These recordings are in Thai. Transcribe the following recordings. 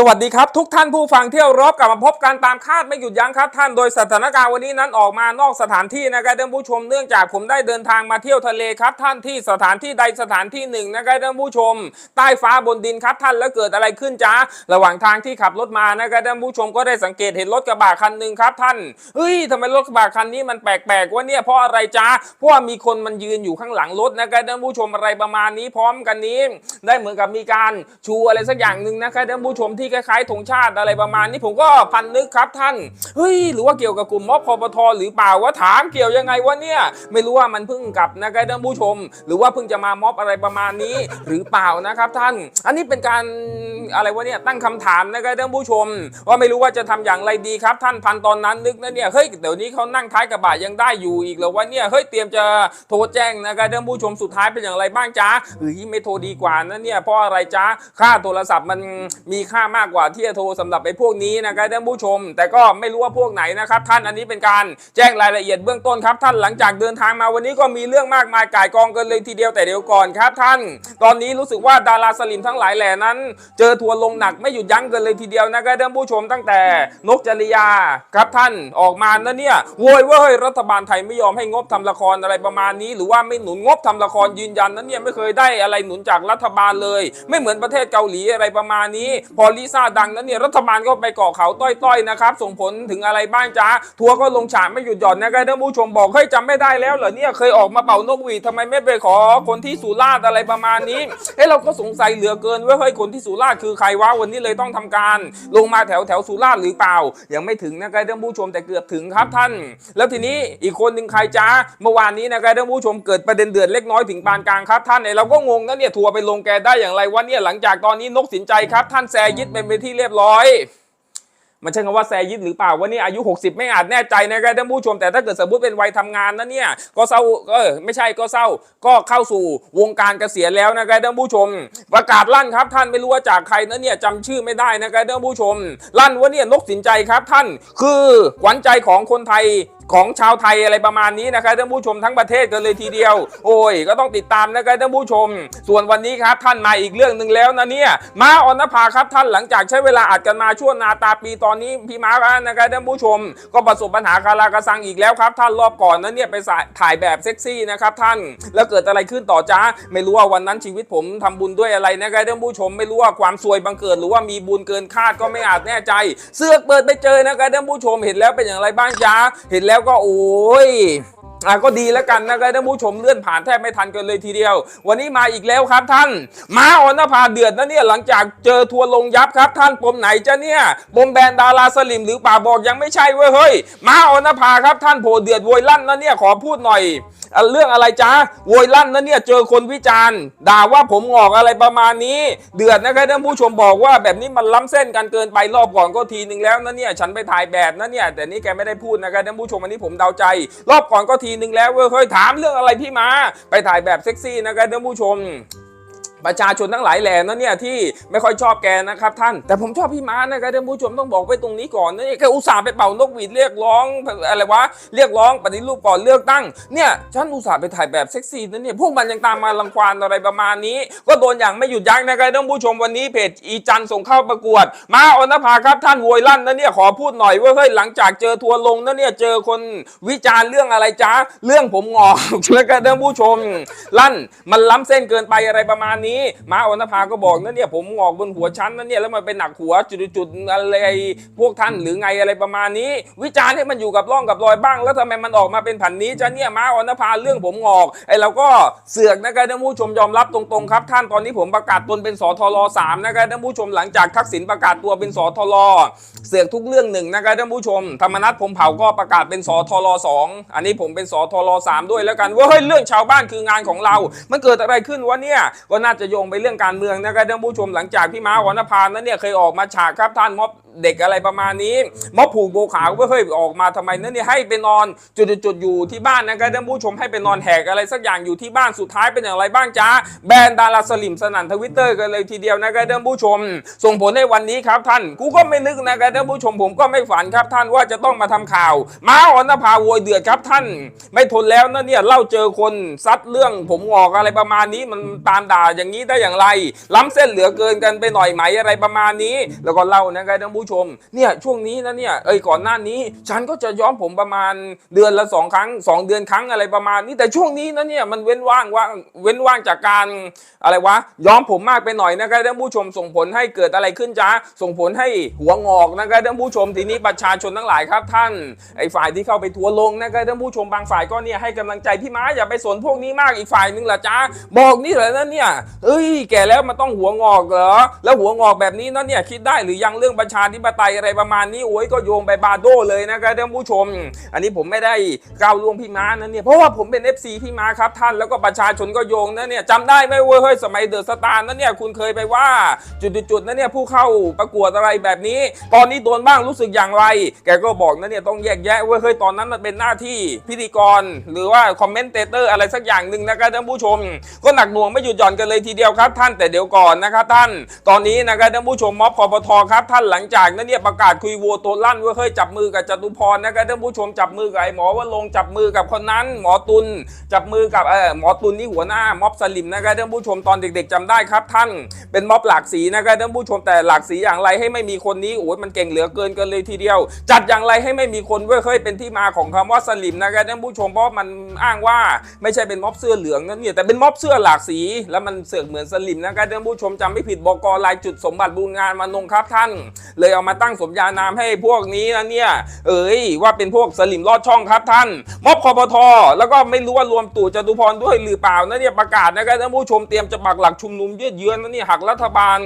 สวัสดีครับทุกท่านผู้ฟังเที่ยวรอบกลับมาพบกันตามคาดไม่หยุดยั้งครับท่านโดยสถานการณ์วันนี้นั้นออกมานอกสถานที่นะครับท่านผู้ชมเนื่องจากผมได้เดินทางมาเที่ยวทะเลครับ ท่านที่สถานที่ใดสถานที่หนึ่งนะครับท่านผู้ชม ใต้ฟ้าบนดินครับท่านแล้วเกิดอะไรขึ้นจ้าระหว่างทางที่ขับรถมานะครับท่านผู้ชมก็ได้สังเกตเห็นรถกระบะคันหนึ่งครับท่านเฮ้ยทำไมรถกระบะคันนี้มันแปลกๆวะเนี่ยเพราะอะไรจ้าเพราะว่ามีคนมันยืนอยู่ข้างหลังรถนะครับท่านผู้ชมอะไรประมาณนี้พร้อมกันนี้ ได้เหมือนกับมีการชูอะไรสักอย่างหนึ่งนะครับท่านผู้ชมที่คล้ายๆธงชาติอะไรประมาณนี้ผมก็พันนึกครับท่านเฮ้ยหรือว่าเกี่ยวกับกลุ่มม็อบพปทหรือเปล่าว่าถามเกี่ยวยังไงวะเนี่ยไม่รู้ว่ามันเพิ่งกลับนะครับท่านผู้ชม หรือว่าเพิ่งจะมาม็อบอะไรประมาณนี้หรือเปล่านะครับท่าน อันนี้เป็นการ อะไรวะเนี่ยตั้งคำถามนะครับท่านผู้ชม ว่าไม่รู้ว่าจะทำอย่างไรดีครับ ท่านพันตอนนั้นนึกนะเนี่ยเฮ้ยเดี๋ยวนี้เขานั่งท้ายกระบะยังได้อยู่อีกเหรอวะเนี่ยเฮ้ยเตรียมจะโทรแจ้งนะครับท่านผู้ชมสุดท้ายเป็นอย่างไรบ้างจ๊ะเฮ้ยไม่โทรดีกว่านะเนี่ยเพราะอะไรจ๊ะค่าโทรศัพท์มันมีค่ามากกว่าที่จะโทรสำหรับไอ้พวกนี้นะครับท่านผู้ชม แต่ก็ไม่รู้ว่าพวกไหนนะครับ ท่านอันนี้เป็นการแจ้งรายละเอียดเบื้องต้นครับ ท่านหลังจากเดินทางมาวันนี้ก็มีเรื่องมากมายก่ายกองกันเลยทีเดียวแต่เดี๋ยวก่อนครับ ท่าน ตอนนี้รู้สึกว่าดาราสลิมทั้งหลายแหล่นั้น เจอทัวลงหนักไม่หยุดยั้งกันเลยทีเดียวนะครับท่านผู้ชมตั้งแต่นกจริยาครับท่านออกมานะเนี่ยโวยเว้ยรัฐบาลไทยไม่ยอมให้งบทำละครอะไรประมาณนี้ หรือว่าไม่หนุนงบทำละครยืนยันนั้นเนี่ยไม่เคยได้อะไรหนุนจากรัฐบาลเลย ไม่เหมือนประเทศเกาหลีอะไรประมาณนี้ พอลิซ่าดังนั้นเนี่ยรัฐบาลก็ไปเกาะเขาต้อยๆนะครับส่งผลถึงอะไรบ้างจ้าทัวร์ก็ลงฉากไม่หยุดหย่อนนะครับท่านผู้ชมบอกเฮ้ยจำไม่ได้แล้วเหรอเนี่ยเคยออกมาเป่านกหวีดทำไมไม่ไปขอคนที่สุราษฎร์อะไรประมาณนี้เฮ้ยเราก็สงสัยเหลือเกินว่าเฮ้ยคนที่สุราษฎร์คือือใครวะวันนี้เลยต้องทำการ ลงมาแถวแถวสุราษฎร์หรือเปล่า ยังไม่ถึงนะครับท่านผู้ชมแต่เกือบถึงครับท่าน แล้วทีนี้อีกคนหนึ่งใครจ้าเมื่อวานนี้นะครับท่านผู้ชมเกิดประเด็นเดือดเล็กน้อยถึงปานกลางครับท่านเนี่ยเราก็งงนะเนี่ยทัวร์ไปลงแกได้อย่างไรวะเนี่ยหลังจากตอนนี้นกสินใจครับ ท่านแซยิดเป็นไปที่เรียบร้อย มันใช่คำว่าแซยิดหรือเปล่าว่านี่อายุ 60 ไม่อาจแน่ใจนะครับท่านผู้ชมแต่ถ้าเกิดสมมติเป็นวัยทำงานนะเนี่ยก็เศร้าเออไม่ใช่ก็เศร้าก็เข้าสู่วงการเกษียณแล้วนะครับท่านผู้ชม ประกาศลั่นครับ ท่านไม่รู้ว่าจากใครนะเนี่ยจำชื่อไม่ได้นะครับท่านผู้ชม ลั่นว่าเนี่ยนกสินใจครับท่านคือขวัญใจของคนไทย ของชาวไทยอะไรประมาณนี้นะครับท่านผู้ชมทั้งประเทศกันเลยทีเดียว โอ้ย ก็ต้องติดตามนะครับท่านผู้ชม ส่วนวันนี้ครับท่านมาอีกเรื่องหนึ่งแล้วนะเนี่ยมาออนภาครับท่านหลังจากใช้เวลาอัดกันมาช่วงนาตาปีตอนนี้พี่มาร์นะครับท่านผู้ชม ก็ประสบปัญหาคาราคาซังอีกแล้วครับ ท่านรอบก่อนนั้นเนี่ยไปถ่ายแบบเซ็กซี่นะครับท่านแล้วเกิดอะไรขึ้นต่อจ้าไม่รู้ว่าวันนั้นชีวิตผมทำบุญด้วยอะไรนะครับท่านผู้ชมไม่รู้ว่าความซวยบังเกิดหรือว่ามีบุญเกินคาดก็ไม่อาจแน่ใจ เสือกเปิดไปเจอนะครับท่านผู้ชมเห็นแล้วเป็นอย่างไรบ้างจ้าเห็นแล้วล้วก็โอ้ย อะก็ดีแล้วกันนะครับท่านผู้ชมเลื่อนผ่านแทบไม่ทันกันเลยทีเดียว วันนี้มาอีกแล้วครับท่าน มาออนภาเดือดนะเนี่ยหลังจากเจอทัวร์ลงยับครับ ท่านปมไหนจะเนี่ยปมแบรนด์ดาราสลิมหรือป่าบอกยังไม่ใช่เว้ยเฮ้ยมาออนภาครับท่านโผเดือดโวยลั่นนะเนี่ยขอพูดหน่อยเรื่องอะไรจ้าโวยลั่นนะเนี่ยเจอคนวิจารณ์ด่าว่าผมงอกอะไรประมาณนี้ เดือดนะครับท่านผู้ชมบอกว่าแบบนี้มันล้ำเส้นกันเกินไปรอบก่อนก็ทีนึงแล้วนะเนี่ยฉันไปถ่ายแบบนะเนี่ยแต่นี่แกไม่ได้พูดนะครับท่านผู้ชมอันนี้ผมเดาใจ รอบก่อนก็ทีนึงแล้วเว้ยเฮ้ยถามเรื่องอะไรพี่มา ไปถ่ายแบบเซ็กซี่นะครับท่านผู้ชม ประชาชนทั้งหลายแหล่นะเนี่ยที่ไม่ค่อยชอบแกนะครับท่าน แต่ผมชอบพี่ม้านะครับท่านผู้ชมต้องบอกไว้ตรงนี้ก่อนนะเนี่ยแกอุตส่าห์ไปเป่านกหวีดเรียกร้องอะไรวะเรียกร้องปฏิรูปก่อนเลือกตั้งเนี่ยฉันอุตส่าห์ไปถ่ายแบบเซ็กซี่นะเนี่ยพวกมันยังตามมาลังควานอะไรประมาณนี้ ก็โดนอย่างไม่หยุดยั้งนะครับท่านผู้ชมวันนี้เพจอีจันส่งเข้าประกวด มาอนภาครับท่านโวยลั่นนะเนี่ยขอพูดหน่อยว่าเฮ้ยหลังจากเจอทัวร์ลงนะเนี่ยเจอคนวิจารณ์เรื่องอะไรจ้าเรื่องผมงอกแล้วก็ท่านผู้ชมลั่นมันล้ำเส้นเกินไปอะไรประมาณนี้มาออนภาก็บอกนะเนี่ยผมงอกบนหัวชั้นนะเนี่ยแล้วมันเป็นหนักหัวจุดๆอะไรพวกท่านหรือไงอะไรประมาณนี้ วิจารณ์ให้มันอยู่กับร่องกับรอยบ้าง แล้วทำไมมันออกมาเป็นผันนี้จ้ะเนี่ยมาออนภาเรื่องผมงอกไอ้เราก็เสือกนะครับท่านผู้ชมยอมรับตรงๆครับ ท่านตอนนี้ผมประกาศตนเป็นสทรสามนะครับท่านผู้ชมหลังจากทักษิณประกาศตัวเป็นสทรเสือกทุกเรื่องหนึ่งนะครับท่านผู้ชม ธรรมนัฐผมเผาก็ประกาศเป็นสทรสองอันนี้ผมเป็นสทรสามด้วยแล้วกันว่าเฮ้ยเรื่องชาวบ้านคืองานของเรา มันเกิดอะไรขึ้นวะเนี่ยก็น่าจะโยงไปเรื่องการเมืองนะครับท่านผู้ชมหลังจากพี่ม้าหอนภานั้นเนี่ยเคยออกมาฉากครับท่านม็อบเด็กอะไรประมาณนี้ม็อบผูกโบขาวว่าเฮ้ยออกมาทำไมนั่นเนี่ยให้ไปนอนจุดๆอยู่ที่บ้านนะครับท่านผู้ชมให้ไปนอนแหกอะไรสักอย่างอยู่ที่บ้านสุดท้ายเป็นอย่างไรบ้างจ้าแบรนด์ดาราสลิมสนั่นทวิตเตอร์กันเลยทีเดียวนะครับท่านผู้ชม ส่งผลให้วันนี้ครับท่านกูก็ไม่นึกนะครับท่านผู้ชมผมก็ไม่ฝันครับท่านว่าจะต้องมาทำข่าว ม้าอ่อนนภาโวยเดือดครับท่าน ไม่ทนแล้วนะเนี่ยเล่าเจอคนซัดเรื่องผมงอกอะไรประมาณนี้มันตามด่าอย่างนี้ได้อย่างไร ล้ำเส้นเหลือเกินกันไปหน่อยไหมอะไรประมาณนี้ แล้วก็เล่านะครับท่านผู้ชมเนี่ยช่วงนี้นะเนี่ยเอ้ยก่อนหน้านี้ฉันก็จะย้อมผมประมาณเดือนละสองครั้งสองเดือนครั้งอะไรประมาณนี้แต่ช่วงนี้นะเนี่ยมันเว้นว่างว่างเว้นว่างจากการอะไรวะย้อมผมมากไปหน่อยนะครับท่านผู้ชมส่งผลให้เกิดอะไรขึ้นจ้าส่งผลให้หัวงอกนะครับท่านผู้ชมทีนี้ประชาชนทั้งหลายครับท่านไอ้ฝ่ายที่เข้าไปทัวร์ลงนะครับท่านผู้ชมบางฝ่ายก็เนี่ยให้กำลังใจพี่ม้าอย่าไปสนพวกนี้มากอีกฝ่ายนึงล่ะจ้าบอกนี่แหละนะเนี่ยเอ้ยแก่แล้วมันต้องหัวงอกเหรอแล้วหัวงอกแบบนี้นะเนี่ยคิดได้หรือยังเรื่องประชาธิปไตยอะไรประมาณนี้โอ้ยก็โยงไปบาโดเลยนะครับท่านผู้ชม อันนี้ผมไม่ได้ก้าวล่วงพี่ม้านะเนี่ยเพราะว่าผมเป็น FC พี่ม้าครับท่านแล้วก็ประชาชนก็โยงนะเนี่ยจำได้ไหมเว้ยเฮ้ยสมัยเดอะสตาร์นะเนี่ยคุณเคยไปว่าจุดๆๆนเนี่ยผู้เข้าประกวดอะไรแบบนี้ ตอนนี้โดนบ้างรู้สึกอย่างไร แกก็บอกนะเนี่ยต้องแยกแยะเว้ยเฮ้ยตอนนั้นมันเป็นหน้าที่พิธีกร หรือว่าคอมเมนเตเตอร์อะไรสักอย่างหนึ่งนะครับท่านผู้ชม ก็หนักหน่วงไม่หยุดหย่อนกันเลยทีเดียวครับท่านแต่เดี๋ยวก่อนนะครับท่าน ตอนนี้นะครับท่านผู้ชมม็อบคอปทครับท่านหลังจากากนั้นเนี่ยประกาศคุยวัวตัวลั่นว่าเฮ้ยจับมือกับจตุพรนะครับท่านผู้ชมจับมือกับไอ้หมอว่าลงจับมือกับคนนั้น หมอตุลจับมือกับเออหมอตุลนี่หัวหน้าม็อบสลิมนะครับท่านผู้ชมตอนเด็ก ๆจำได้ครับ ท่านเป็นม็อบหลากสีนะครับท่านผู้ชมแต่หลากสีอย่างไรให้ไม่มีคนนี้โอ้ยมันเก่งเหลือเกินกันเลยทีเดียว จัดอย่างไรให้ไม่มีคนเว้ยเคยเป็นที่มาของคำว่าสลิมนะครับท่านผู้ชมเพราะมันอ้างว่าไม่ใช่เป็นม็อบเสื้อเหลืองนั่นเนี่ยแต่เป็นม็อบเสื้อหลากสีแล้วมันเสือกเหมือนสลิมนะครับท่านผู้ชมจำไม่ผิดบกลายจุดสมบัติบุญงานมานงครับท่านเลยเอามาตั้งสมญานามให้พวกนี้นะเนี่ย เอ้ยว่าเป็นพวกสลิมลอดช่องครับท่าน ม็อบคอปทอแล้วก็ไม่รู้ว่ารวมตู่จตุพรด้วยหรือเปล่านะเนี่ยประกาศนะครับท่านผู้ชมเตรียมจะปักหลักชุมนุมยืดเยื้อนะเนี่ยหักรัฐบาล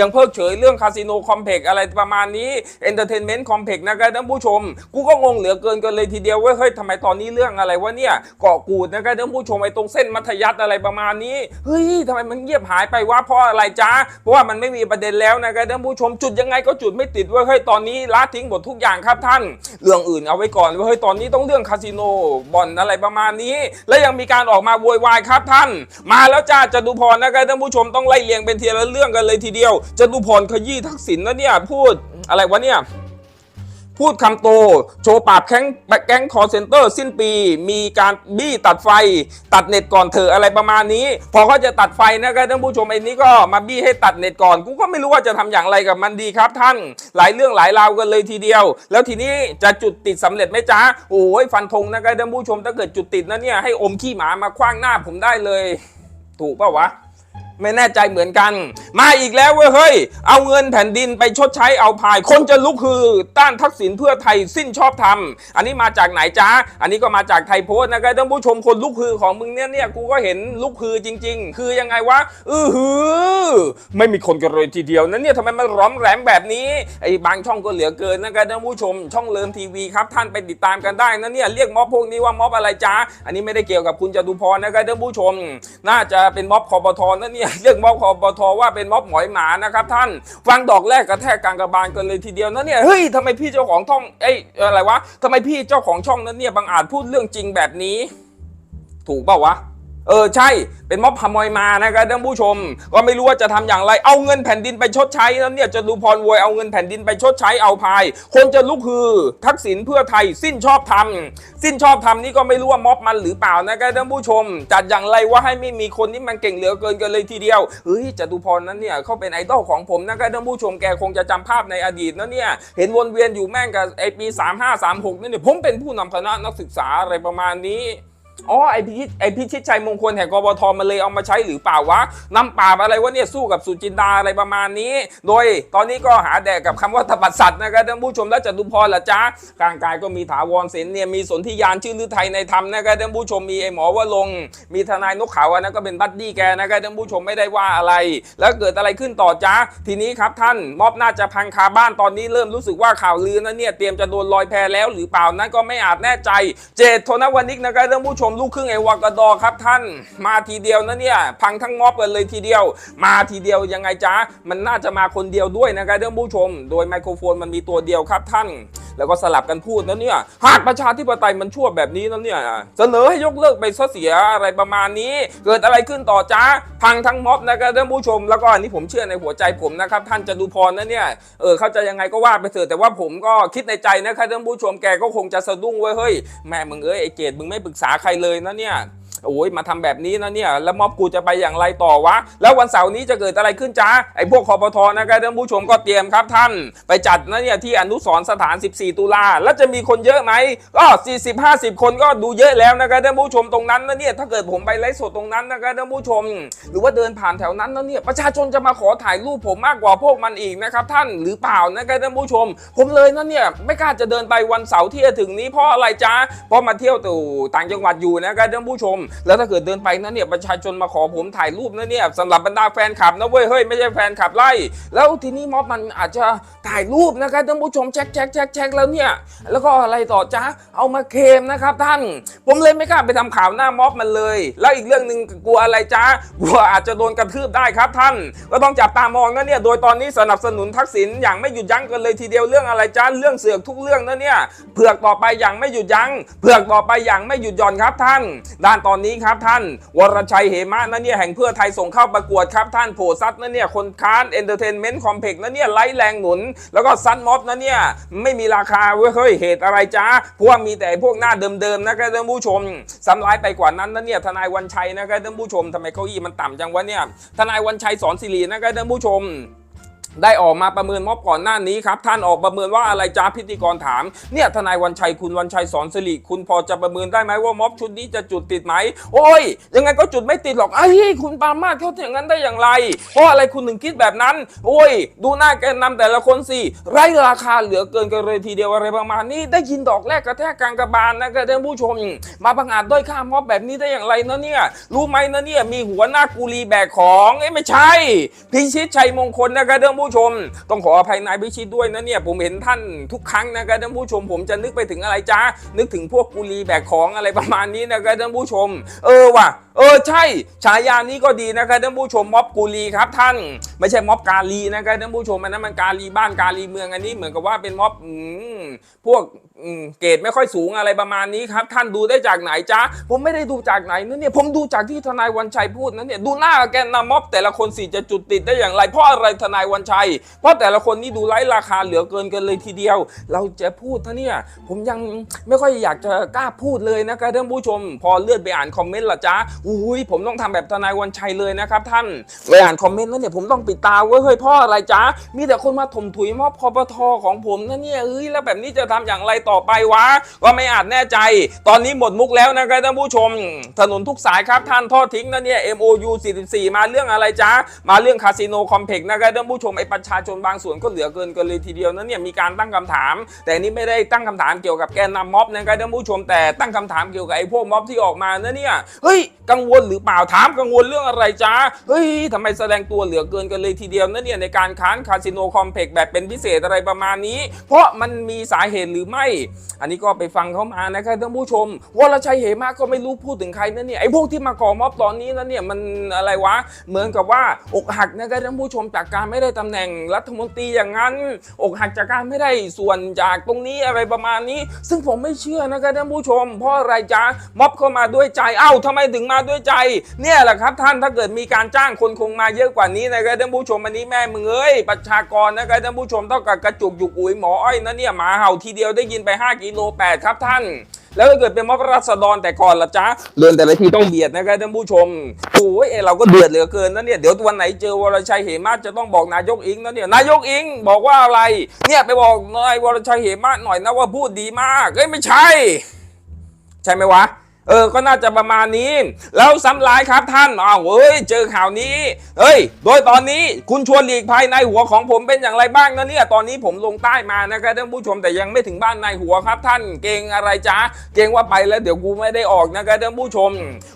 ยังเพิกเฉยเรื่องคาสิโนคอมเพล็กอะไรประมาณนี้เอนเตอร์เทนเมนต์คอมเพล็กนะครับท่านผู้ชม กูก็งงเหลือเกินกันเลยทีเดียวว้ยเฮ้ยทำไมตอนนี้เรื่องอะไรวะเนี่ยเกาะกูดนะครับท่านผู้ชมไอ้ตรงเส้นมัธยัสถ์อะไรประมาณนี้เฮ้ยทำไมมันเงียบหายไปวะเพราะอะไรจ้าเพราะว่ามันไม่มีประเด็นแล้วนะครับท่านผู้ชมจุดยังไงก็จุดไม่ติดว่าเฮ้ยตอนนี้ละทิ้งหมดทุกอย่างครับท่าน เรื่องอื่นเอาไว้ก่อนว่าเฮ้ยตอนนี้ต้องเรื่องคาสิโนบ่อนอะไรประมาณนี้ และยังมีการออกมาโวยวายครับท่าน มาแล้วจ้าจตุพรนะครับท่านผู้ชมต้องไล่เรียงเป็นทีละเรื่องกันเลยทีเดียวจตุพรขยี้ทักษิณนะเนี่ยพูดอะไรวะเนี่ย พูดคำโต โชว์ปราบแก๊งแก๊งคอร์เซนเตอร์ สิ้นปี มีการบี้ตัดไฟ ตัดเน็ตก่อนเถอะอะไรประมาณนี้ พอเขาจะตัดไฟนะครับท่านผู้ชมไอ้นี้ก็มาบี้ให้ตัดเน็ตก่อนกูก็ไม่รู้ว่าจะทำอย่างไรกับมันดีครับท่านหลายเรื่องหลายราวกันเลยทีเดียว แล้วทีนี้จะจุดติดสำเร็จไหมจ๊ะโอ้ยฟันธงนะครับท่านผู้ชมถ้าเกิดจุดติดนะเนี่ยให้อมขี้หมามาคว้างหน้าผมได้เลย ถูกเปล่าวะ ไม่แน่ใจเหมือนกัน มาอีกแล้วเว้ยเฮ้ย เอาเงินแผ่นดินไปชดใช้เอาภาย คนจะลุกคือต้านทักษิณเพื่อไทยสิ้นชอบธรรม อันนี้มาจากไหนจ้าอันนี้ก็มาจากไทยโพสต์นะครับท่านผู้ชมคนลุกคือของมึงเนี่ยเนี่ยกูก็เห็นลุกคือจริง ๆ คือยังไงวะอือหือ ไม่มีคนกันเลยทีเดียวนั้นเนี่ยทำไมมันร้อมแรมแบบนี้ไอ้บางช่องก็เหลือเกินนะครับท่านผู้ชม ช่องเลิมทีวีครับท่านไปติดตามกันได้นะเนี่ยเรียกม็อบพวกนี้ว่าม็อบอะไรจ้าอันนี้ไม่ได้เกี่ยวกับคุณจตุพรนะครับท่านผู้ชม น่าจะเป็นม็อบคอปทนะเนี่ยเรื่องม็อบคอปทว่าเป็นม็อบหมอยหมานะครับท่านฟังดอกแรกกระแทกกลางกระบาลกันเลยทีเดียวนะเนี่ยเฮ้ยทำไมพี่เจ้าของท่องเอ้ยอะไรวะทำไมพี่เจ้าของช่องนั้นเนี่ยบางอาจพูดเรื่องจริงแบบนี้ ถูกเปล่าวะ เออใช่เป็นม็อบขโมยมานะครับท่านผู้ชม ก็ไม่รู้ว่าจะทำอย่างไรเอาเงินแผ่นดินไปชดใช้แล้วเนี่ยจะดูพรโวยเอาเงินแผ่นดินไปชดใช้เอาภาย คนจะลุกคือทักษิณเพื่อไทยสิ้นชอบธรรมสิ้นชอบธรรมนี่ก็ไม่รู้ว่าม็อบมันหรือเปล่านะครับท่านผู้ชม จัดอย่างไรว่าให้ไม่มีคนที่มันเก่งเหลือเกินกันเลยทีเดียวเฮ้ยจตุพรนั้นเนี่ยเขาเป็นไอดอลของผมนะครับท่านผู้ชมแกคงจะจำภาพในอดีตนะเนี่ยเห็นวนเวียนอยู่แม่งกับไอปี 35 36นั่นเนี่ยผมเป็นผู้นำคณะนักศึกษาอะไรประมาณนี้ อ๋อไอพิชิตไอพิชิตชัยมงคลแห่งกบทมาเลยเอามาใช้หรือเปล่าวะน้ำปราอะไรวะเนี่ยสู้กับสุจินดาอะไรประมาณนี้ โดยตอนนี้ก็หาแดกกับคำว่าตบัดสัตว์นะครับท่านผู้ชมและจตุพรละจ้ากลางกายก็มีถาวรเสนเนี่ยมีสนธิยานชื่อลือไทยในธรรมนะครับท่านผู้ชมมีไอหมอว่าลง มีทนายนกเขาอันนั้นก็เป็นบัดดี้แกนะครับท่านผู้ชมไม่ได้ว่าอะไร แล้วเกิดอะไรขึ้นต่อจ้าทีนี้ครับท่านมอบน่าจะพังคาบ้านตอนนี้เริ่มรู้สึกว่าข่าวลือนั้นเนี่ยเตรียมจะโดนลอยแพแล้วหรือเปล่านั้นก็ไม่อาจแน่ใจ เจตโทนวันนิกนะครับท่านผู้ชมมลูกครึ่งไอวากาดอครับท่าน มาทีเดียวนะเนี่ยพังทั้งม็อบกันเลยทีเดียว มาทีเดียวยังไงจ้ามันน่าจะมาคนเดียวด้วยนะครับท่านผู้ชม โดยไมโครโฟนมันมีตัวเดียวครับท่าน แล้วก็สลับกันพูดนะเนี่ยหากประชาธิปไตยมันชั่วแบบนี้นะเนี่ยเสนอให้ยกเลิกไปซะเสียอะไรประมาณนี้ เกิดอะไรขึ้นต่อจ้าพังทั้งม็อบนะครับท่านผู้ชม แล้วก็อันนี้ผมเชื่อในหัวใจผมนะครับท่านจะดูพรนะเนี่ยเออเข้าใจยังไงก็ว่าไปเถอะแต่ว่าผมก็คิดในใจนะครับท่านผู้ชมแกก็คงจะสะดุ้งเว้ยเฮ้ยแม่มึงเอ้ยไอเจดมึงไม่ปรึกษาใครเลยนะเนี่ย โอ้ยมาทำแบบนี้นะเนี่ยแล้วม็อบกูจะไปอย่างไรต่อวะ แล้ววันเสาร์นี้จะเกิดอะไรขึ้นจ้าไอ้พวกคอปทนะครับท่านผู้ชมก็เตรียมครับท่าน ไปจัดนะเนี่ยที่อนุสรสถาน 14 ตุลาแล้วจะมีคนเยอะไหมก็ 40 50 คนก็ดูเยอะแล้วนะครับท่านผู้ชมตรงนั้นนะเนี่ยถ้าเกิดผมไปไลฟ์สดตรงนั้นนะครับท่านผู้ชม หรือว่าเดินผ่านแถวนั้นนะเนี่ยประชาชนจะมาขอถ่ายรูปผมมากกว่าพวกมันอีกนะครับท่านหรือเปล่านะครับท่านผู้ชม ผมเลยนะเนี่ยไม่กล้าจะเดินไปวันเสาร์ที่จะถึงนี้เพราะอะไรจ้าเพราะมาเที่ยวตู่ต่างจังหวัดอยู่นะครับท่านผู้ชมแล้วถ้าเกิดเดินไปนะเนี่ยประชาชนมาขอผมถ่ายรูปนะเนี่ยสำหรับบรรดาแฟนคลับนะเว้ยเฮ้ยไม่ใช่แฟนคลับไล่ แล้วทีนี้ม็อบมันอาจจะถ่ายรูปนะครับท่านผู้ชมแช็คแช็คแช็คแช็คแล้วเนี่ยแล้วก็อะไรต่อจ้าเอามาเคมนะครับท่าน ผมเลยไม่กล้าไปทำข่าวหน้าม็อบมันเลย แล้วอีกเรื่องหนึ่งกลัวอะไรจ้ากลัวอาจจะโดนกระทืบได้ครับท่าน ก็ต้องจับตามองนะเนี่ยโดยตอนนี้สนับสนุนทักษิณอย่างไม่หยุดยั้งกันเลยทีเดียวเรื่องอะไรจ้าเรื่องเสือกทุกเรื่องนะเนี่ยเผือกต่อไปอย่างไม่หยุดยั้งเผือกต่อไปอย่างไม่หยุดหย่อนครับท่าน ด้านตอนนี้ครับท่าน วรชัยเหมะนะเนี่ยแห่งเพื่อไทยส่งเข้าประกวดครับท่านโผซัดนะเนี่ยคนค้านเอนเตอร์เทนเมนต์คอมเพล็กซ์นะเนี่ยไล่แรงหนุน แล้วก็ซัดม็อบนะเนี่ยไม่มีราคาเว้ยเฮ้ยเหตุอะไรจ้าพว่ามีแต่พวกหน้าเดิมๆนะครับท่านผู้ชมซ้ำร้ายไปกว่านั้นนะเนี่ยทนายวันชัยนะครับท่านผู้ชมทำไมเก้าอี้มันต่ำจังวะเนี่ยทนายวันชัยสอนศิรินะครับท่านผู้ชม ได้ออกมาประเมินม็อบก่อนหน้านี้ครับ ท่านออกประเมินว่าอะไรจ้าพิธีกรถาม เนี่ยทนายวันชัยคุณวันชัยสอนสิริคุณพอจะประเมินได้ไหมว่าม็อบชุดนี้จะจุดติดไหม โอ้ย ยังไงก็จุดไม่ติดหรอกไอ้คุณปามาเขาอย่างนั้นได้อย่างไร เพราะอะไรคุณถึงคิดแบบนั้น โอ้ย ดูหน้าแกนนำแต่ละคนสิไร้ราคาเหลือเกินกันเลยทีเดียวอะไรประมาณนี้ได้ยินดอกแรกกระแทกกลางกระบาลนะครับท่านผู้ชม มาบังาจด้อยค่าม็อบแบบนี้ได้อย่างไรนะเนี่ยรู้ไหมนะเนี่ยมีหัวหน้ากุลีแบกของเอ้ไม่ใช่ พิชิตชัยมงคลนะครับท่านผู้ชม ต้องขออภัยนายพิชิตด้วยนะเนี่ยผมเห็นท่านทุกครั้งนะครับท่านผู้ชม ผมจะนึกไปถึงอะไรจ้านึกถึงพวกกุลีแบกของอะไรประมาณนี้นะครับท่านผู้ชม เออว่ะ เออใช่ฉายานี้ก็ดีนะครับท่านผู้ชมม็อบกุลีครับท่านไม่ใช่ม็อบกาลีนะครับท่านผู้ชมอันนั้นมันกาลีบ้านกาลีเมืองอันนี้เหมือนกับว่าเป็นม็อบพวกเกรดไม่ค่อยสูงอะไรประมาณนี้ครับ ท่านดูได้จากไหนจ๊ะผมไม่ได้ดูจากไหนนะเนี่ยผมดูจากที่ทนายวันชัยพูดนะเนี่ยดูหน้าแกนนำม็อบแต่ละคนสิจะจุดติดได้อย่างไร เพราะอะไรทนายวันชัย เพราะแต่ละคนนี่ดูไร้ราคาเหลือเกินกันเลยทีเดียว เราจะพูดนะเนี่ยผมยังไม่ค่อยอยากจะกล้าพูดเลยนะครับท่านผู้ชม พอเลื่อนไปอ่านคอมเมนต์ละจ๊ะอุ้ยผมต้องทำแบบทนายวันชัยเลยนะครับท่านไปอ่านคอมเมนต์แล้วเนี่ยผมต้องปิดตาเว้ยเฮ้ยพ่ออะไรจ๊ะมีแต่คนมาถมถุยมอบพปทอของผมนะเนี่ยเอ้ยแล้วแบบนี้จะทำอย่างไรต่อไปวะก็ไม่อาจแน่ใจ ตอนนี้หมดมุกแล้วนะครับท่านผู้ชม ถนนทุกสายครับท่านทอดทิ้งนะเนี่ย MOU 44 มาเรื่องอะไรจ๊ะมาเรื่องคาสิโนคอมเพล็กซ์นะครับท่านผู้ชมไอ้ประชาชนบางส่วนก็เหลือเกินกันเลยทีเดียวนะเนี่ยมีการตั้งคำถาม แต่นี่ไม่ได้ตั้งคำถามเกี่ยวกับแกนนำม็อบนะครับท่านผู้ชมแต่ตั้งคำถามเกี่ยวกับไอ้พวกม็อบที่ออกมานะเนี่ยเฮ้ยกังวลหรือเปล่าถามกังวลเรื่องอะไรจ๊ะเฮ้ยทำไมแสดงตัวเหลือเกินกันเลยทีเดียวนะเนี่ยในการค้านคาสิโนคอมเพล็กซ์แบบเป็นพิเศษอะไรประมาณนี้ เพราะมันมีสาเหตุหรือไม่ อันนี้ก็ไปฟังเขามานะครับท่านผู้ชมวรชัยเหมะก็ไม่รู้พูดถึงใครนะเนี่ยไอ้พวกที่มาก่อม็อบตอนนี้นะเนี่ยมันอะไรวะเหมือนกับว่าอกหักนะครับท่านผู้ชมจากการไม่ได้ตำแหน่งรัฐมนตรีอย่างนั้น อกหักจากการไม่ได้ส่วนจากตรงนี้อะไรประมาณนี้ ซึ่งผมไม่เชื่อนะครับท่านผู้ชม เพราะอะไรจ๊ะม็อบเข้ามาด้วยใจเอ้าทำไมถึงมาด้วยใจ เนี่ยแหละครับท่านถ้าเกิดมีการจ้างคนคงมาเยอะกว่านี้นะครับท่านผู้ชมอันนี้แม่มึงเอ้ยประชากรนะครับท่านผู้ชมเท่ากับกระจุกอยู่อุ๋ยหมออ้อยนะเนี่ยหมาเห่าทีเดียวได้ยินไป 5กิโล8ครับท่านแล้วถ้าเกิดเป็นมอบรัษฎรแต่ก่อนละจ๊ะเดินแต่ละทีต้องเบียดนะครับท่านผู้ชมโอ้ยเอ้เราก็เดือดเหลือเกินนะเนี่ยเดี๋ยววันไหนเจอวรชัยเหมะจะต้องบอกนายกอิงนะเนี่ยนายกอิงบอกว่าอะไร เนี่ยไปบอกนายวรชัยเหมะหน่อยนะว่าพูดดีมากเอ้ยไม่ใช่ ใช่ไหมวะ เออ ก็น่าจะประมาณนี้ แล้วซ้ำร้ายครับท่านอ้าวเอ้ย เจอข่าวนี้เฮ้ย โดยตอนนี้คุณชวนหลีกภายในหัวของผมเป็นอย่างไรบ้างนะเนี่ย ตอนนี้ผมลงใต้มานะครับท่านผู้ชมแต่ยังไม่ถึงบ้านในหัวครับท่าน เก่งอะไรจ๊ะ เก่งว่าไปแล้วเดี๋ยวกูไม่ได้ออกนะครับท่านผู้ชม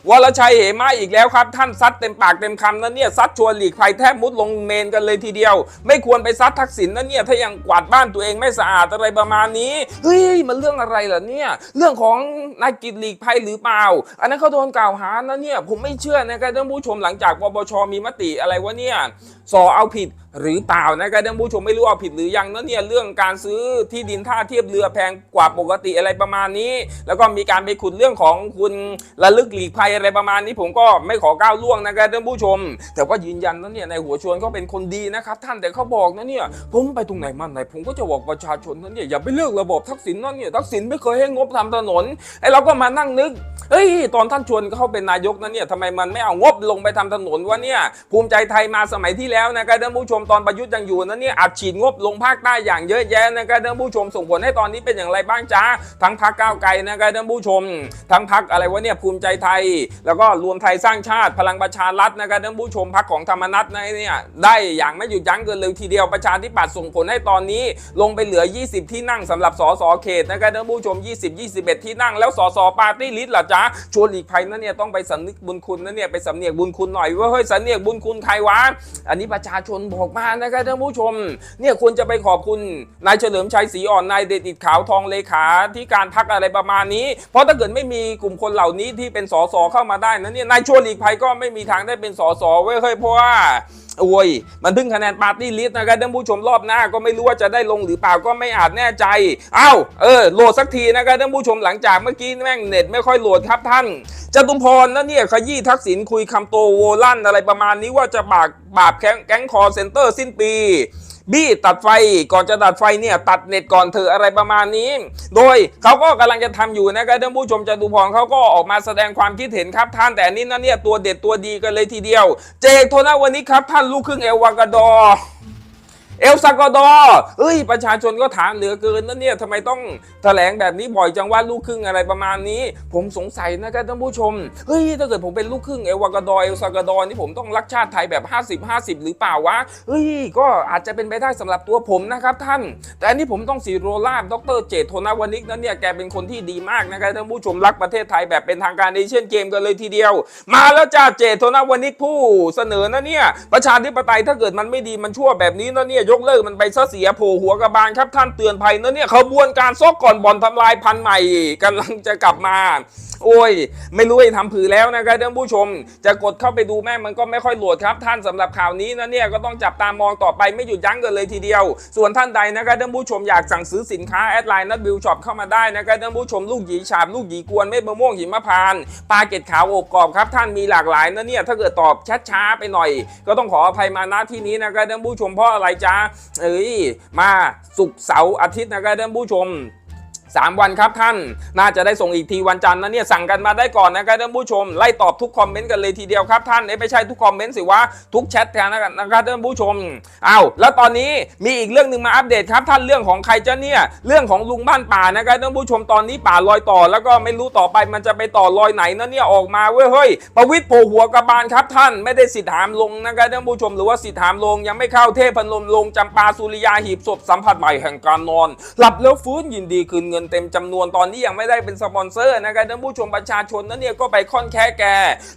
วรชัยเหมาอีกแล้วครับท่านซัดเต็มปากเต็มคำนะเนี่ย ซัดชวนหลีกภัยแทบมุดลงเมนกันเลยทีเดียว ไม่ควรไปซัดทักษิณนะเนี่ย ถ้ายังกวาดบ้านตัวเองไม่สะอาดอะไรประมาณนี้ เฮ้ย มันเรื่องอะไรล่ะเนี่ย เรื่องของนายกิจหลีกภัยหรือรือเปล่า อันนั้นเขาโดนกล่าวหานะเนี่ยผมไม่เชื่อนะครับท่านผู้ชมหลังจากปปชมีมติอะไรวะเนี่ยสอเอาผิดหรือเปล่านะครับท่านผู้ชมไม่รู้เอาผิดหรือยังนะเนี่ยเรื่องการซื้อที่ดินท่าเทียบเรือแพงกว่าปกติอะไรประมาณนี้ แล้วก็มีการไปขุดเรื่องของคุณระลึกหลีกภัยอะไรประมาณนี้ ผมก็ไม่ขอก้าวล่วงนะครับท่านผู้ชม แต่ว่ายืนยันนะเนี่ยในหัวชวนเขาเป็นคนดีนะครับท่านแต่เขาบอกนะเนี่ยผมไปตรงไหนมาไหนผมก็จะบอกประชาชนนะเนี่ยอย่าไปเลือกระบบทักษิณนั่นเนี่ยทักษิณไม่เคยให้งบทำถนนไอ้เราก็มานั่งนึกเฮ้ยตอนท่านชวนเขาเป็นนายกนะเนี่ยทำไมมันไม่เอางบลงไปทำถนนวะเนี่ยภูมิใจไทยมาสมัยที่แล้วนะครับท่านผู้ชมตอนประยุทธ์ยังอยู่นะเนี่ยอัดฉีดงบลงภาคใต้อย่างเยอะแยะนะครับท่านผู้ชมส่งผลให้ตอนนี้เป็นอย่างไรบ้างจ้าทั้งพักก้าวไกลนะครับท่านผู้ชม ทั้งพักอะไรวะเนี่ยภูมิใจไทย แล้วก็รวมไทยสร้างชาติพลังประชารัฐนะครับท่านผู้ชมพักของธรรมนัตนะเนี่ยได้อย่างไม่หยุดยั้งเกินเลยทีเดียวประชาธิปัตย์ส่งผลให้ตอนนี้ลงไปเหลือ 20 ที่นั่งสำหรับสสเขตนะครับท่านผู้ชม 20 21 ที่นั่งแล้วสสปาร์ตี้ลิสต์ล่ะจ๊ะชวนหลีกภัยนั่นเนี่ยต้องไปสำนึกบุญคุณนั่นเนี่ยไปสำเนียกบุญคุณหน่อยว่าเฮ้ยสำเนียกบุญคุณใครวะอันนี้ประชาชนบอกมานะครับท่านผู้ชม เนี่ยควรจะไปขอบคุณนายเฉลิมชัยศรีอ่อนนายเดชอิดขาวทองเลขาที่การพักอะไรประมาณนี้ เพราะถ้าเกิดไม่มีกลุ่มคนเหล่านี้ที่เป็นสสเข้ามาได้นะเนี่ยนายชวนหลีกภัยก็ไม่มีทางได้เป็นสสเว้ยเฮ้ยเพราะว่า โอ้ยมันเพิ่งคะแนนปาร์ตี้ลิสต์นะครับท่านผู้ชมรอบหน้าก็ไม่รู้ว่าจะได้ลงหรือเปล่าก็ไม่อาจแน่ใจ เอ้าเออโหลดสักทีนะครับท่านผู้ชมหลังจากเมื่อกี้แม่งเน็ตไม่ค่อยโหลดครับท่านจตุพรนะเนี่ยขยี้ทักษิณคุยคำโตโวลั่นอะไรประมาณนี้ว่าจะบากบาปแก๊งแก๊งคอเซ็นเตอร์สิ้นปี บี้ตัดไฟก่อนจะตัดไฟเนี่ยตัดเน็ตก่อนเถอะอะไรประมาณนี้ โดยเขาก็กำลังจะทำอยู่นะครับท่านผู้ชมจตุพรเขาก็ออกมาแสดงความคิดเห็นครับท่านแต่นี่นั่นะเนี่ยตัวเด็ดตัวดีกันเลยทีเดียว เจกโทนะวันนี้ครับท่านลูกครึ่งเอลวากาดอร์ เอลซากาดอร์เอ้ย ประชาชนก็ถามเหลือเกินนะเนี่ยทำไมต้องแถลงแบบนี้บ่อยจังว่าลูกครึ่งอะไรประมาณนี้ ผมสงสัยนะครับท่านผู้ชม เฮ้ย ถ้าเกิดผมเป็นลูกครึ่งเอลวากาดอร์เอลซากาดอร์นี่ผมต้องรักชาติไทยแบบ 50 50 หรือเปล่าวะ เฮ้ย ก็อาจจะเป็นไปได้สำหรับตัวผมนะครับท่าน แต่อันนี้ผมต้องสีโรลาบดรเจตโทนาวนิกนั้นเนี่ยแกเป็นคนที่ดีมากนะครับท่านผู้ชมรักประเทศไทยแบบเป็นทางการเอเชียนเกมกันเลยทีเดียว มาแล้วจ้าเจตโทนาวนิกผู้เสนอนะเนี่ยประชาธิปไตยถ้าเกิดมันไม่ดีมันชั่วแบบนี้นะเนี่ยยกเลิกมันไปซะเสียโผหัวกระบาลครับท่านเตือนภัยนะเนี่ยขบวนการซอกก่อนบ่อนทำลายพันธุ์ใหม่กำลังจะกลับมา โอ้ย ไม่รู้จะทำผือแล้วนะครับท่านผู้ชม จะกดเข้าไปดูแม่มันก็ไม่ค่อยโหลดครับท่านสำหรับข่าวนี้นะเนี่ยก็ต้องจับตามองต่อไปไม่หยุดยั้งกันเลยทีเดียว ส่วนท่านใดนะครับท่านผู้ชมอยากสั่งซื้อสินค้าแอดไลน์นัดบิวช็อปเข้ามาได้นะครับท่านผู้ชมลูกหยีฉาบลูกหยีกวนเม็ดมะม่วงหิมพานปลาเกล็ดขาวอบกรอบครับท่านมีหลากหลายนะเนี่ยถ้าเกิดตอบช้าๆไปหน่อย ก็ต้องขออภัยมาณที่นี้นะครับท่านผู้ชมเพราะอะไรจ้าเอ้ยมาสุกเสาร์อาทิตย์นะครับท่านผู้ชม 3 วันครับท่าน น่าจะได้ส่งอีกทีวันจันทร์นะเนี่ยสั่งกันมาได้ก่อนนะครับท่านผู้ชมไล่ตอบทุกคอมเมนต์กันเลยทีเดียวครับท่านไม่ใช่ทุกคอมเมนต์สิวะทุกแชทกันนะครับท่านผู้ชมอ้าวแล้วตอนนี้มีอีกเรื่องหนึ่งมาอัปเดตครับท่านเรื่องของใครจะเนี่ยเรื่องของลุงบ้านป่านะครับท่านผู้ชมตอนนี้ป่าลอยต่อ แล้วก็ไม่รู้ต่อไปมันจะไปต่อลอยไหนนะเนี่ยออกมาเว้ยเฮ้ยประวิตรโผล่หัวกระบาลครับท่านไม่ได้สิทธามลงนะครับท่านผู้ชมหรือว่าสิทธามลงยังไม่เข้าเทพนมลงจำปาสุริยาหีบศพสัมผัสใหม่แห่งการนอน หลับแล้วฟื้นยินดีคืนเงินเต็มจำนวนตอนนี้ยังไม่ได้เป็นสปอนเซอร์นะครับท่านผู้ชมประชาชนนั้นเนี่ยก็ไปค่อนแค่แก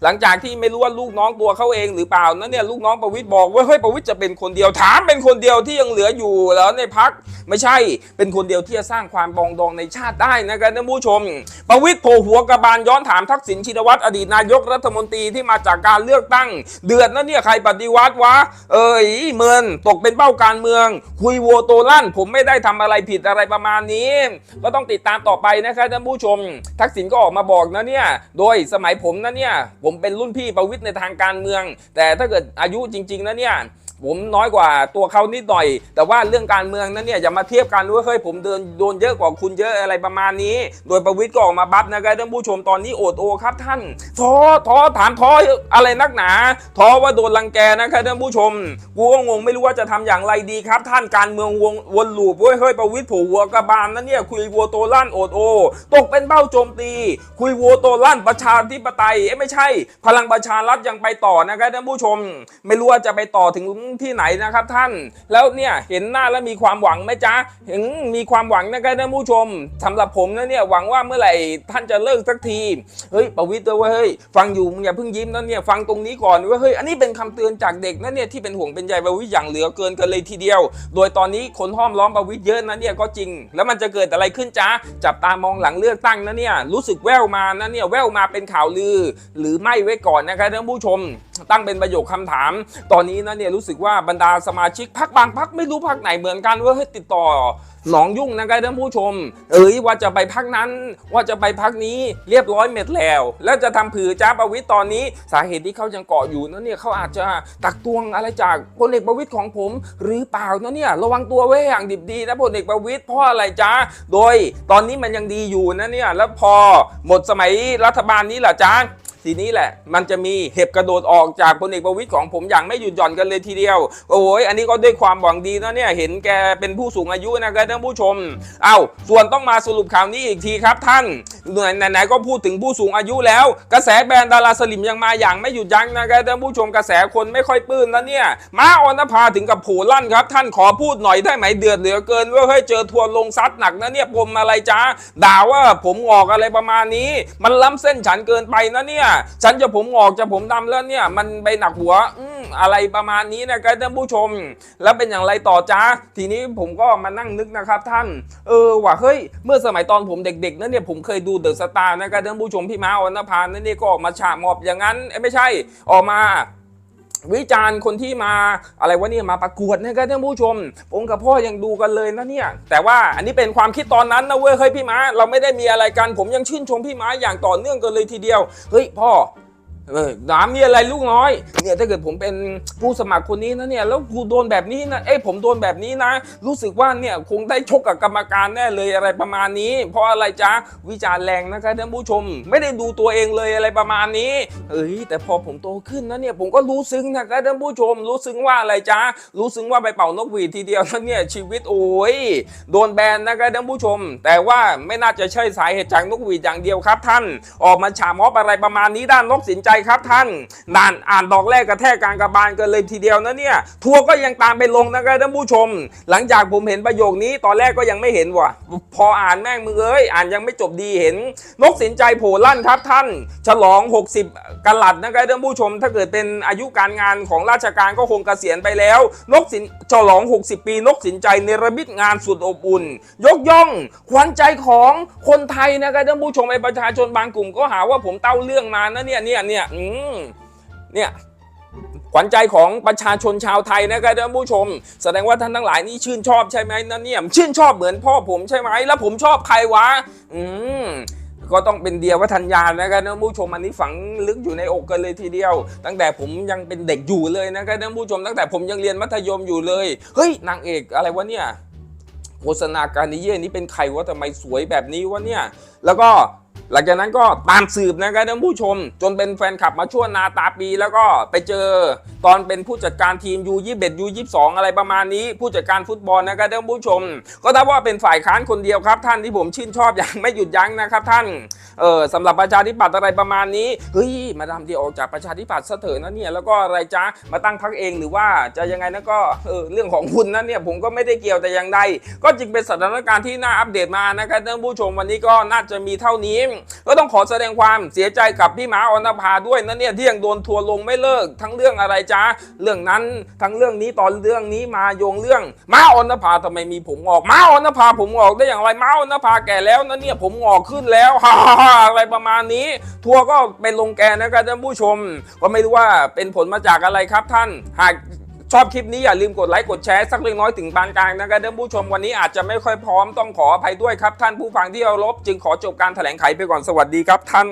หลังจากที่ไม่รู้ว่าลูกน้องตัวเขาเองหรือเปล่านั้นเนี่ยลูกน้องประวิตรบอกว่าเฮ้ยประวิตรจะเป็นคนเดียวถามเป็นคนเดียวที่ยังเหลืออยู่แล้วในพักไม่ใช่เป็นคนเดียวที่จะสร้างความบองดองในชาติได้นะครับท่านผู้ชม ประวิตรโผล่หัวกระบาลย้อนถามทักษิณชินวัตรอดีตนายกรัฐมนตรีที่มาจากการเลือกตั้ง เดือดนะเนี่ยใครปฏิวัติวะ เอ้ยเมินตกเป็นเป้าการเมือง คุยโวโตลั่นผมไม่ได้ทำอะไรผิดอะไรประมาณนี้ก็ต้องติดตามต่อไปนะครับท่านผู้ชม ทักษิณก็ออกมาบอกนะเนี่ย โดยสมัยผมนะเนี่ย ผมเป็นรุ่นพี่ประวิทย์ในทางการเมือง แต่ถ้าเกิดอายุจริง ๆนะเนี่ย ผมน้อยกว่าตัวเขานิดหน่อย แต่ว่าเรื่องการเมืองนั้นเนี่ยอย่ามาเทียบกันว่าเฮ้ยผมเดินโดนเยอะกว่าคุณเยอะอะไรประมาณนี้ โดยประวิตรก็ออกมาบัฟนะครับท่านผู้ชมตอนนี้โอดโอครับท่านท้อท้อถามท้ออะไรนักหนาท้อว่าโดนรังแกนะครับท่านผู้ชมกูก็งงไม่รู้ว่าจะทำอย่างไรดีครับ ท่านการเมืองวงวนลูปเว้ยเฮ้ยประวิตรโผล่หัวกระบาลนั่นเนี่ยคุยวัวโตลั่นโอดโอ ตกเป็นเป้าโจมตี คุยวัวโตลั่นประชาธิปไตยเอ้ไม่ใช่ พลังประชารัฐยังไปต่อนะครับท่านผู้ชม ไม่รู้ว่าจะไปต่อถึงที่ไหนนะครับท่าน แล้วเนี่ยเห็นหน้าแล้วมีความหวังไหมจ๊ะเห็นมีความหวังนะครับท่านผู้ชมสำหรับผมนะเนี่ยหวังว่าเมื่อไหร่ท่านจะเลิกสักทีเฮ้ยประวิตรเว้ยเฮ้ยฟังอยู่มึงอย่าเพิ่งยิ้มนะเนี่ยฟังตรงนี้ก่อนว่าเฮ้ยอันนี้เป็นคำเตือนจากเด็กนะเนี่ยที่เป็นห่วงเป็นใยประวิตรอย่างเหลือเกินกันเลยทีเดียว โดยตอนนี้คนห้อมล้อมประวิตรเยอะนะเนี่ยก็จริง แล้วมันจะเกิดอะไรขึ้นจ๊ะจับตามองหลังเลือกตั้งนะเนี่ยรู้สึกแววมานะเนี่ยแววมาเป็นข่าวลือ หรือไม่ไว้ก่อนนะครับท่านผู้ชม ตั้งเป็นประโยคคำถาม ตอนนี้นะเนี่ยรู้สึกว่าบรรดาสมาชิกพักบางพักไม่รู้พักไหนเหมือนกันว่าเฮ้ติดต่อหนองยุ่งนะครับท่านผู้ชม เอ้ยว่าจะไปพักนั้น ว่าจะไปพักนี้เรียบร้อยเม็ดแล้ว แล้วจะทำผือจ้าประวิตรตอนนี้ สาเหตุที่เขายังเกาะอยู่นะเนี่ยเขาอาจจะตักตวงอะไรจากพลเอกประวิตรของผม หรือเปล่านะเนี่ยระวังตัวไว้อย่างดิบดีนะพลเอกประวิตรเพราะอะไรจ้าโดยตอนนี้มันยังดีอยู่นะเนี่ยแล้วพอหมดสมัยรัฐบาลนี้แหละจ้า ทีนี้แหละ มันจะมีเห็บกระโดดออกจากพลเอกประวิตยของผมอย่างไม่หยุดหย่อนกันเลยทีเดียว โอ้ยอันนี้ก็ด้วยความหวังดีนะเนี่ยเห็นแกเป็นผู้สูงอายุนะครับท่านผู้ชมเอา้าส่วนต้องมาสรุปข่าวนี้อีกทีครับท่านไหนๆก็พูดถึงผู้สูงอายุแล้ว กระแสแบรนด์ดาราสลิมยังมาอย่างไม่หยุดยั้งนะครับท่านผู้ชมกระแสคนไม่ค่อยปลื้มนะเนี่ยมาออนภาถึงกับโผลั่นครับ ท่านขอพูดหน่อยได้ไหมเดือดเหลือเกินว่าเฮ้ยเจอทัวร์ลงซัดหนักนะเนี่ยปมอะไรจ้าด่าว่าผมงอกอะไรประมาณนี้ มันล้ำเส้นฉันเกินไปนะเนี่ยฉันจะผมงอกจะผมดำแล้วเนี่ย มันไปหนักหัวอืมอะไรประมาณนี้นะครับท่านผู้ชม แล้วเป็นอย่างไรต่อจ้าทีนี้ผมก็มานั่งนึกนะครับท่าน เออว่าเฮ้ย เมื่อสมัยตอนผมเด็กๆนั้นเนี่ยผมเคยดูเดอะสตาร์นะครับท่านผู้ชมพี่ม้าออนภานั่นนี่ก็ออกมาฉาบมอบอย่างนั้นเอ้ไม่ใช่ออกมา วิจารณ์คนที่มาอะไรวะเนี่ยมาประกวดนะครับท่านผู้ชมผมกับพ่อยังดูกันเลยนะเนี่ยแต่ว่าอันนี้เป็นความคิดตอนนั้นนะเว้ยเฮ้ยพี่ม้าเราไม่ได้มีอะไรกัน ผมยังชื่นชมพี่ม้าอย่างต่อเนื่องกันเลยทีเดียวเฮ้ยพ่อ ถามมีอะไรลูกน้อยเนี่ยถ้าเกิดผมเป็นผู้สมัครคนนี้นะเนี่ยแล้วกูโดนแบบนี้นะเอ้ยผมโดนแบบนี้นะ รู้สึกว่าเนี่ยคงได้ชกกับกรรมการแน่เลยอะไรประมาณนี้ เพราะอะไรจ๊ะวิจารณ์แรงนะครับท่านผู้ชม ไม่ได้ดูตัวเองเลยอะไรประมาณนี้เอ้ยแต่พอผมโตขึ้นนะเนี่ยผมก็รู้ซึ้งนะครับท่านผู้ชม รู้ซึ้งว่าอะไรจ๊ะรู้ซึ้งว่าไปเป่านกหวีดทีเดียวแล้วเนี่ยชีวิตโอ้ยโดนแบนนะครับท่านผู้ชม แต่ว่าไม่น่าจะใช่สาเหตุจากนกหวีดอย่างเดียวครับ ท่านออกมาฉามอบอะไรประมาณนี้ด้านนกสินใจครับท่านนานอ่านดอกแรกกระแทกกลางกระบาลกันเลยทีเดียวนะเนี่ย ทัวร์ก็ยังตามไปลงนะครับท่านผู้ชม หลังจากผมเห็นประโยคนี้ตอนแรกก็ยังไม่เห็นว่ะ พออ่านแม่งมึงเอ้ยอ่านยังไม่จบดีเห็น นกสินใจโผล่ลั่นครับท่าน ฉลอง 60กะลัดนะครับท่านผู้ชม ถ้าเกิดเป็นอายุการงานของราชการก็คงเกษียณไปแล้ว นกสินฉลอง 60 ปี นกสินใจเนรมิตงานสุดอบอุ่น ยกย่องขวัญใจของคนไทยนะครับท่านผู้ชมไอประชาชนบางกลุ่มก็หาว่าผมเต้าเรื่องมานะเนี่ยเนี่ยเนี่ยอืเนี่ยขวัญใจของประชาชนชาวไทยนะครับท่านผู้ชม แสดงว่าท่านทั้งหลายนี่ชื่นชอบใช่ไหมนั่นเนี่ยชื่นชอบเหมือนพ่อผมใช่ไหมแล้วผมชอบใครวะ อืมก็ต้องเป็นเดียววัฒนยานะครับท่านผู้ชมอันนี้ฝังลึกอยู่ในอกกันเลยทีเดียว ตั้งแต่ผมยังเป็นเด็กอยู่เลยนะครับท่านผู้ชม ตั้งแต่ผมยังเรียนมัธยมอยู่เลย เฮ้ยนางเอกอะไรวะเนี่ยโฆษณาการนิเย่นี่เป็นใครวะทำไมสวยแบบนี้วะเนี่ย แล้วก็ หลังจากนั้นก็ตามสืบนะครับท่านผู้ชม จนเป็นแฟนคลับมาช่วนาตาปีแล้วก็ไปเจอตอนเป็นผู้จัดการทีม U21 U22 อะไรประมาณนี้ ผู้จัดการฟุตบอลนะครับท่านผู้ชม ก็ถ้าว่าเป็นฝ่ายค้านคนเดียวครับท่านที่ผมชื่นชอบอย่างไม่หยุดยั้งนะครับท่านเออสำหรับประชาธิปัตย์อะไรประมาณนี้เฮ้ยมาดามเดียวออกจากประชาธิปัตย์ซะเถอะนะเนี่ยแล้วก็อะไรจ๊ะมาตั้งพักเองหรือว่าจะยังไงนะก็เออเรื่องของคุณนะเนี่ยผมก็ไม่ได้เกี่ยวแต่อย่างใดก็จึงเป็นสถานการณ์ที่น่าอัปเดตมานะครับท่านผู้ชมวันนี้ก็น่าจะมีเท่านี้ก็ต้องขอแสดงความเสียใจกับพี่หมาอนภาด้วยนะเนี่ยที่ยังโดนทัวลงไม่เลิกทั้งเรื่องอะไรจ๊ะเรื่องนั้นทั้งเรื่องนี้ตอนเรื่องนี้มาโยงเรื่องมาอนภาทำไมมีผมงอกมาอนภาผมงอกได้อย่างไรมาอนภาแก่แล้วนะเนี่ยผมงอกขึ้นแล้วฮ่าอะไรประมาณนี้ ทัวก็เป็นลงแกนะครับท่านผู้ชม ก็ไม่รู้ว่าเป็นผลมาจากอะไรครับท่านหาก ชอบคลิปนี้อย่าลืมกดไลค์กดแชร์สักเล็กน้อยถึงปานกลางนะครับท่านผู้ชมวันนี้อาจจะไม่ค่อยพร้อมต้องขออภัยด้วยครับ ท่านผู้ฟังที่เคารพจึงขอจบการแถลงไขไปก่อนสวัสดีครับท่าน